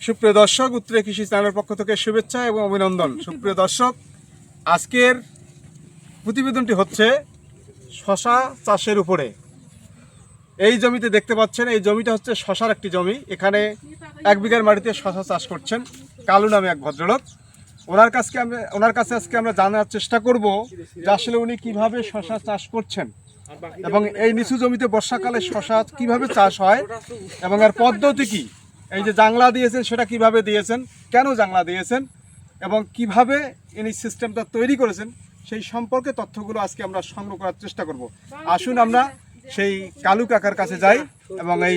সুপ্রিয় দর্শক, উত্তরে কৃষি চ্যানেলের পক্ষ থেকে শুভেচ্ছা এবং অভিনন্দন। সুপ্রিয় দর্শক, আজকের প্রতিবেদনটি হচ্ছে শশা চাষের উপরে। এই জমিতে দেখতে পাচ্ছেন, এই জমিটা হচ্ছে শশার একটি জমি। এখানে এক বিঘার মাটিতে শশা চাষ করছেন কালু নামে এক ভদ্রলোক। ওনার কাছকে আমরা, ওনার কাছে আজকে আমরা জানার চেষ্টা করব যে আসলে উনি কীভাবে শশা চাষ করছেন এবং এই নিচু জমিতে বর্ষাকালে শশা কীভাবে চাষ হয় এবং এর পদ্ধতি কি? এই যে জাংলা দিয়েছেন সেটা কীভাবে দিয়েছেন কেন জাংলা দিয়েছেন এবং কীভাবে ইনি সিস্টেমটা তৈরি করেছেন সেই সম্পর্কে তথ্যগুলো আজকে আমরা সংগ্রহ করার চেষ্টা করব। আসুন আমরা সেই কালু কাকার কাছে যাই এবং এই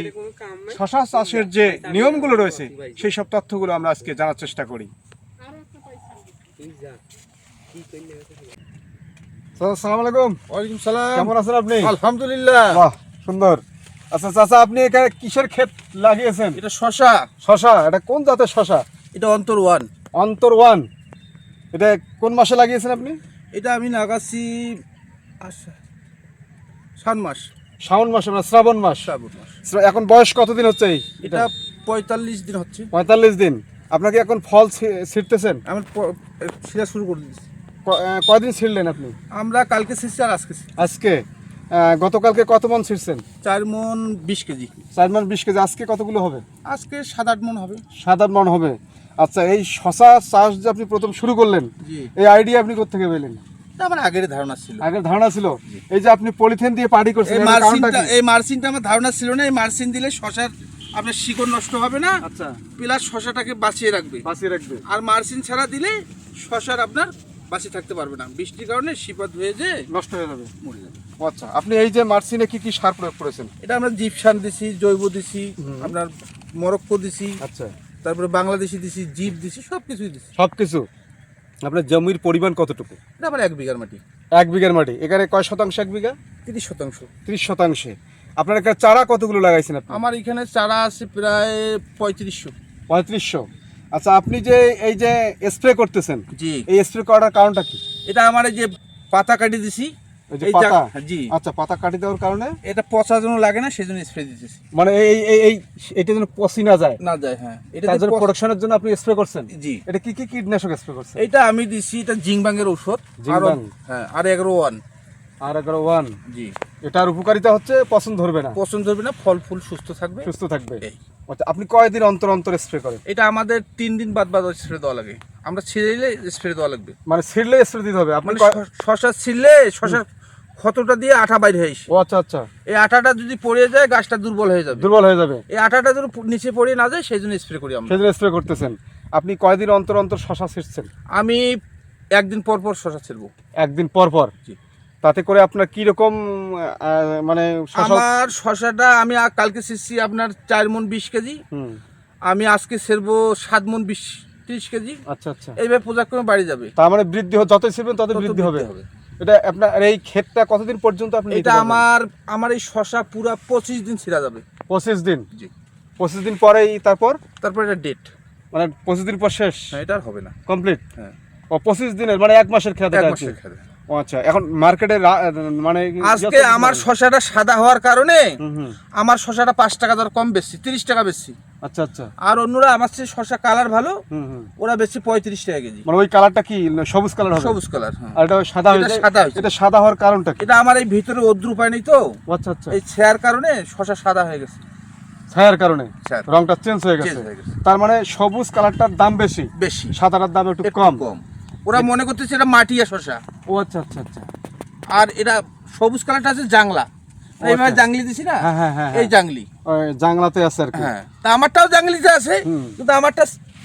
শশা চাষের যে নিয়মগুলো রয়েছে সেই সব তথ্যগুলো আমরা আজকে জানার চেষ্টা করি। সালাম আলাইকুম। ওয়ালাইকুম সালাম। কেমন আছেন আপনি? আলহামদুলিল্লাহ। বাহ সুন্দর। আচ্ছা চাচা আপনি এখানে কিসের ক্ষেত লাগিয়েছেন? এটা শশা। শশা? এটা কোন জাতের শশা? এটা অন্তর ওয়ান। অন্তর ওয়ান। এটা কোন মাসে লাগিয়েছেন আপনি? এটা আমি লাগাচ্ছি আচ্ছা সাত মাস। শ্রাবণ মাসে মানে শ্রাবণ মাস। শ্রাবণ মাস। এখন বয়স কতদিন হচ্ছে এই? এটা পঁয়তাল্লিশ দিন হচ্ছে। পঁয়তাল্লিশ দিন। আপনাকে এখন ফল ছিঁড়তেছেন? আমি প- ছিঁড়া শুরু করে দিচ্ছি ক- আহ, কয়দিন ছিঁড়লেন আপনি? আমরা কালকে ছিঁড়ছি আর আজকে আজকে? গতকালকে কত মন ছিঁড়ছেন? চার মন বিশ কেজি। চার মন বিশ কেজি। আজকে কতগুলো হবে? আজকে সাত আট মন হবে। সাত আট মন হবে। আচ্ছা এই শশা চাষ যে আপনি প্রথম শুরু করলেন এই আইডিয়া আপনি কোথেকে পেলেন? আমার আগের ধারণা ছিল। আগের ধারণা ছিল? এই যে আপনি পলিথিন দিয়ে পাড়ি করছেন এই মার্সিনটা এই মার্সিনটা আমার ধারণা ছিল না। এই মার্সিন দিলে শশার আপনার শিকড় নষ্ট হবে না। আচ্ছা। প্লাস শশাটাকে বাঁচিয়ে রাখবে। বাঁচিয়ে রাখবে। আর মার্সিন ছাড়া দিলে শশার আপনার বাঁচিয়ে থাকতে পারবে না। বৃষ্টির কারণে শিপা ধুয়ে যে নষ্ট হয়ে যাবে। মরে যাবে আচ্ছা আপনি এই যে মার্সিনে কি কি সার প্রয়োগ করেছেন? এটা আমরা জিপসান দিছি জৈব দিছি আপনার মরক্কো দিছি আচ্ছা। তারপরে বাংলাদেশি দিছি জিপ দিছি সব কিছুই দিছি। সব কিছু আপনার জমির পরিমাণ কতটুকু? এটা আমার এক বিঘার মাটি। এক বিঘার মাটি। এখানে কয় শতাংশ এক বিঘা? তিরিশ শতাংশ। তিরিশ শতাংশে। আপনার এখানে চারা কতগুলো লাগাইছেন আপনি? আমার এখানে চারা আছে প্রায় পঁয়ত্রিশশো। পঁয়ত্রিশশো। আচ্ছা আপনি যে এই যে স্প্রে করতেছেন জি। এই স্প্রে করার কারণটা কি? এটা আমার এই যে পাতা কাটি দিছি এই যে এই পাতা? জাগ- জি। আচ্ছা পাতা কাটি দেওয়ার কারণে? এটা পচা জন্য লাগে না সেই স্প্রে দিতেছি। মানে এই এই এই এটা যেন পচি না যায়। না যায় হ্যাঁ। এটা তার জন্য প্রোডাকশনের জন্য আপনি স্প্রে করছেন? জি। এটা কি কি কীটনাশক স্প্রে করছেন? এটা আমি দিছি এটা জিংবাংয়ের ঔষধ। জিংবাং। হ্যাঁ আর এগারো ওয়ান। আর এগারো ওয়ান। জি। এটার উপকারিতা হচ্ছে পছন্দ ধরবে না। পছন্দ হবে না ফল ফুল সুস্থ থাকবে। সুস্থ থাকবে। আচ্ছা আপনি কয়দিন অন্তর অন্তর স্প্রে করেন? এটা আমাদের তিন দিন বাদ বাদ স্প্রে দেওয়া লাগে। আমরা ছিঁড়লে স্প্রে দেওয়া লাগবে। মানে ছিঁড়লে স্প্রে দিতে হবে। আপনি মানে শশা ছিঁড়লে শশার ক্ষতটা দিয়ে আঠা বাইরে হয়ে আসে। ও আচ্ছা আচ্ছা। এই আঠাটা যদি পড়ে যায় গাছটা দুর্বল হয়ে যাবে। দুর্বল হয়ে যাবে। এই আঠাটা যদি নিচে পড়ে না যায় সেই জন্য স্প্রে করি আমরা। সেজন্য স্প্রে করতেছেন। আপনি কয়দিন অন্তর অন্তর শশা ছিঁড়ছেন? আমি একদিন পর পর শশা ছিড়বো। একদিন পর পর? জি। তাতে করে আপনার কি রকম মানে আমার শশাটা আমি কালকে ছিঁড়ছি আপনার চার মন বিশ কেজি। আমি আজকে সেরবো সাত মন বিশ ত্রিশ কেজি। আচ্ছা আচ্ছা। এইভাবে পূজাক্রমে বাড়ি যাবে। তার মানে বৃদ্ধি যতই ছিড়বেন তত বৃদ্ধি হবে। হবে। এটা আপনার এই ক্ষেতটা কতদিন পর্যন্ত আপনি এটা আমার আমার এই শশা পুরা পঁচিশ দিন ছিঁড়া যাবে। পঁচিশ দিন? জি। পঁচিশ দিন পরেই তারপর? তারপর এটা ডেট মানে পঁচিশ দিন পর শেষ? হ্যাঁ এটা আর হবে না। কমপ্লিট? হ্যাঁ। ও পঁচিশ দিনের মানে এক মাসের খেতে এক মাসের খেতে। আচ্ছা এখন মার্কেটে মানে আজকে আমার শশাটা সাদা হওয়ার কারণে আমার শশাটা পাঁচ টাকা দর কম বেশি তিরিশ টাকা বেশি। আচ্ছা আচ্ছা। আর অন্যরা আমার চেয়ে শশা কালার ভালো ওরা বেশি পঁয়ত্রিশ টাকা কেজি। মানে ওই কালারটা কি সবুজ কালার হবে? সবুজ কালার হ্যাঁ। আর এটা সাদা হয়ে যায় সাদা হয়েছে। এটা সাদা হওয়ার কারণটা এটা আমার এই ভিতরে অদ্রু উপায় নেই তো। আচ্ছা আচ্ছা। এই ছেয়ার কারণে শশা সাদা হয়ে গেছে। ছায়ার কারণে? রংটা চেঞ্জ হয়ে গেছে। তার মানে সবুজ কালারটার দাম বেশি? বেশি। সাদাটার দাম একটু কম? কম। ওরা মনে করতেছে এটা মাটিয়া শশা ও আচ্ছা আচ্ছা আচ্ছা। আর এটা সবুজ কালারটা আছে জাংলা। এইভাবে আচ্ছা। জাংলি দিছি না? হ্যাঁ, হ্যাঁ, হ্যাঁ, এই জাংলি। জাংলাতে আছে আর কি। হ্যাঁ তা আমারটাও জাংলিতে আছে কিন্তু আমারটা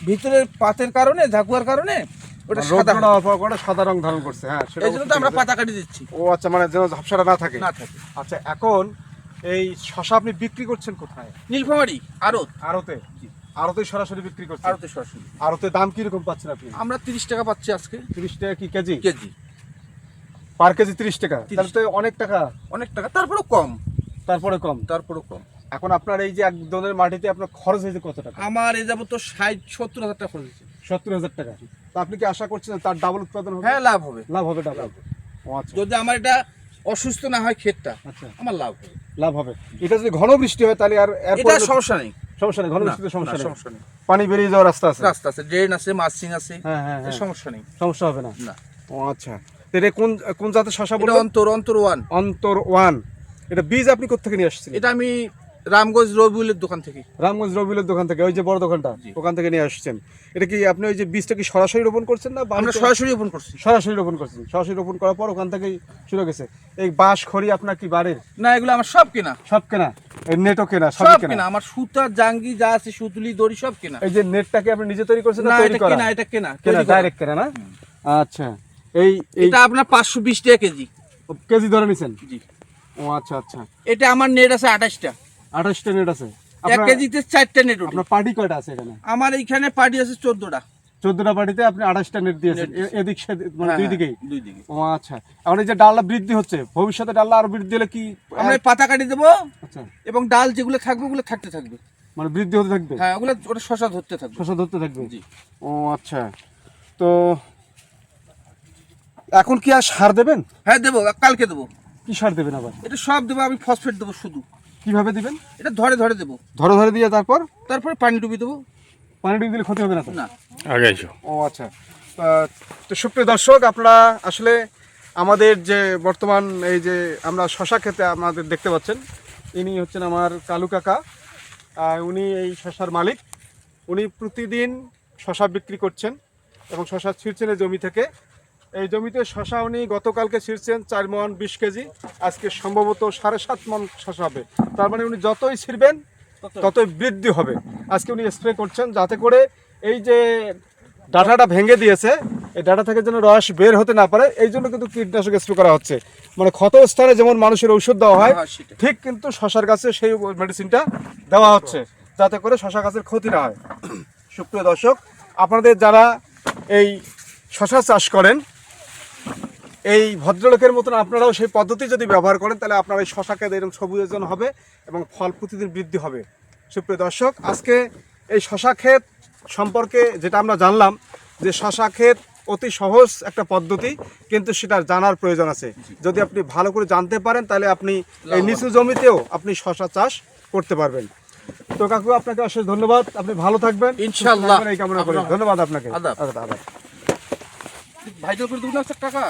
ভিতরের পাতের কারণে ঝাকুয়ার কারণে ওটা সাদা করে সাদা রং ধারণ করছে হ্যাঁ সেটা এই জন্য তো আমরা পাতা কাটি দিচ্ছি। ও আচ্ছা মানে যেন ঝাপসাটা না থাকে। না থাকে। আচ্ছা এখন এই শশা আপনি বিক্রি করছেন কোথায়? নীলফামারি আরত আড়তে? আড়তে সরাসরি বিক্রি করছেন? আরতে সরাসরি। আড়তে দাম কীরকম পাচ্ছেন আপনি? আমরা তিরিশ টাকা পাচ্ছি আজকে। তিরিশ টাকা কি কেজি? কেজি। পার কেজি তিরিশ টাকা। 30 তাহলে তো অনেক টাকা। অনেক টাকা। তারপরেও কম। তারপরে কম। তারপরেও কম। এখন আপনার এই যে এক দলের মাটিতে আপনার খরচ হয়েছে কত টাকা? আমার এ যাব তো ষাট সত্তর হাজার টাকা খরচ হয়েছে। সত্তর হাজার টাকা। তা আপনি কি আশা করছেন তার ডাবল উৎপাদন হবে? হ্যাঁ লাভ হবে। লাভ হবে ডাবল আচ্ছা। যদি আমার এটা অসুস্থ না হয় ক্ষেতটা আচ্ছা। আমার লাভ হবে। লাভ হবে। এটা যদি ঘন বৃষ্টি হয় তাহলে আর এটা সমস্যা নেই। সমস্যা নেই সমস্যা নেই। সমস্যা নেই। পানি বেরিয়ে যাওয়ার রাস্তা আছে? রাস্তা আছে ড্রেন আছে মাসিং আছে হ্যাঁ হ্যাঁ হ্যাঁ। সমস্যা নেই। সমস্যা হবে না? না। ও আচ্ছা। এটা কোন কোন জাতের শশা বললেন? অন্তর অন্তর ওয়ান। অন্তর ওয়ান। এটা বীজ আপনি কোথা থেকে নিয়ে আসছেন এটা আমি রামগঞ্জ রবিউলের দোকান থেকে। রামগঞ্জ রবিলের দোকান থেকে ওই যে বড় দোকানটা। ওখান থেকে নিয়ে আসছেন। এটা কি আপনি ওই যে বীজটা কি সরাসরি রোপণ করছেন না আমরা সরাসরি ওপেন করছি। সরাসরি রোপণ করছেন। সরাসরি রোপণ করার পর ওখান থেকেই শুরু গেছে। এই বাঁশ খড়ি আপনার কি বাড়ির? না এগুলো আমার সব কেনা। সব কেনা? নেটও কেনা সব কেনা। আমার সুতা জাঙ্গি যা আছে সুতুলি দড়ি সব কেনা। এই যে নেটটাকে আপনি নিজে তৈরি করছেন না এটা কেনা এটা কেনা কেনা ডাইরেক্ট কেনা না? আচ্ছা এই এটা আপনার পাঁচশো বিশ টাকা কেজি। কেজি ধরে নিছেন? জি। ও আচ্ছা আচ্ছা। এটা আমার নেট আছে আঠাশটা। আঠাশটা নেট আছে। এক কেজিতে চারটা নেট ওঠে। আপনার পার্টি কয়টা আছে এখানে? আমার এইখানে পার্টি আছে চোদ্দটা। চোদ্দটা পার্টিতে আপনি আঠাশটা নেট দিয়েছেন। এদিক সেদিক মানে হ্যাঁ, দুই হ্যাঁ, দিকেই? দুই দিকে ও আচ্ছা। এখন এই যে ডালটা বৃদ্ধি হচ্ছে ভবিষ্যতে ডালটা আরও বৃদ্ধি হলে কি আমরা পাতা কাটি দেবো আচ্ছা। এবং ডাল যেগুলো থাকবে ওগুলো থাকতে থাকবে। মানে বৃদ্ধি হতে থাকবে? হ্যাঁ ওগুলো ওটা শশা ধরতে থাকবে। শশা ধরতে থাকবে? জি। ও আচ্ছা। তো এখন কি আর সার দেবেন? হ্যাঁ দেবো কালকে দেবো। কি সার দেবেন আবার? এটা সব দেবো আমি ফসফেট দেবো শুধু। কীভাবে দিবেন? এটা ধরে ধরে দেবো। ধরে ধরে দিয়ে তারপর? তারপরে পানি ডুবি দেবো। পানি দিলে ক্ষতি হবে না তো? না। ও আচ্ছা। তো সুপ্রিয় দর্শক আপনারা আসলে আমাদের যে বর্তমান এই যে আমরা শশা খেতে আমাদের দেখতে পাচ্ছেন ইনি হচ্ছেন আমার কালু কাকা। উনি এই শশার মালিক। উনি প্রতিদিন শশা বিক্রি করছেন এবং শশা ছিঁড়ছেন এই জমি থেকে। এই জমিতে শশা উনি গতকালকে ছিঁড়ছেন চার মন বিশ কেজি। আজকে সম্ভবত সাড়ে সাত মন শশা হবে। তার মানে উনি যতই ছিঁড়বেন ততই বৃদ্ধি হবে। আজকে উনি স্প্রে করছেন যাতে করে এই যে ডাটাটা ভেঙে দিয়েছে এই ডাটা থেকে যেন রস বের হতে না পারে এই জন্য কিন্তু কীটনাশক স্প্রে করা হচ্ছে। মানে ক্ষত স্থানে যেমন মানুষের ঔষধ দেওয়া হয় হ্যাঁ, ঠিক কিন্তু শশার গাছে সেই মেডিসিনটা দেওয়া হচ্ছে যাতে করে শশা গাছের ক্ষতি না হয়। সুপ্রিয় দর্শক আপনাদের যারা এই শশা চাষ করেন এই ভদ্রলোকের মতন আপনারাও সেই পদ্ধতি যদি ব্যবহার করেন তাহলে আপনার এই শশা খেতে এরকম সবুজের হবে এবং ফল প্রতিদিন বৃদ্ধি হবে। সুপ্রিয় দর্শক আজকে এই শশা ক্ষেত সম্পর্কে যেটা আমরা জানলাম যে শশা ক্ষেত অতি সহজ একটা পদ্ধতি কিন্তু সেটা জানার প্রয়োজন আছে। যদি আপনি ভালো করে জানতে পারেন তাহলে আপনি এই নিচু জমিতেও আপনি শশা চাষ করতে পারবেন। তো কাকু আপনাকে অশেষ ধন্যবাদ। আপনি ভালো থাকবেন। এই কামনা করি। ধন্যবাদ আপনাকে। আদাব। আদাব, আদাব। করে একটা টাকা।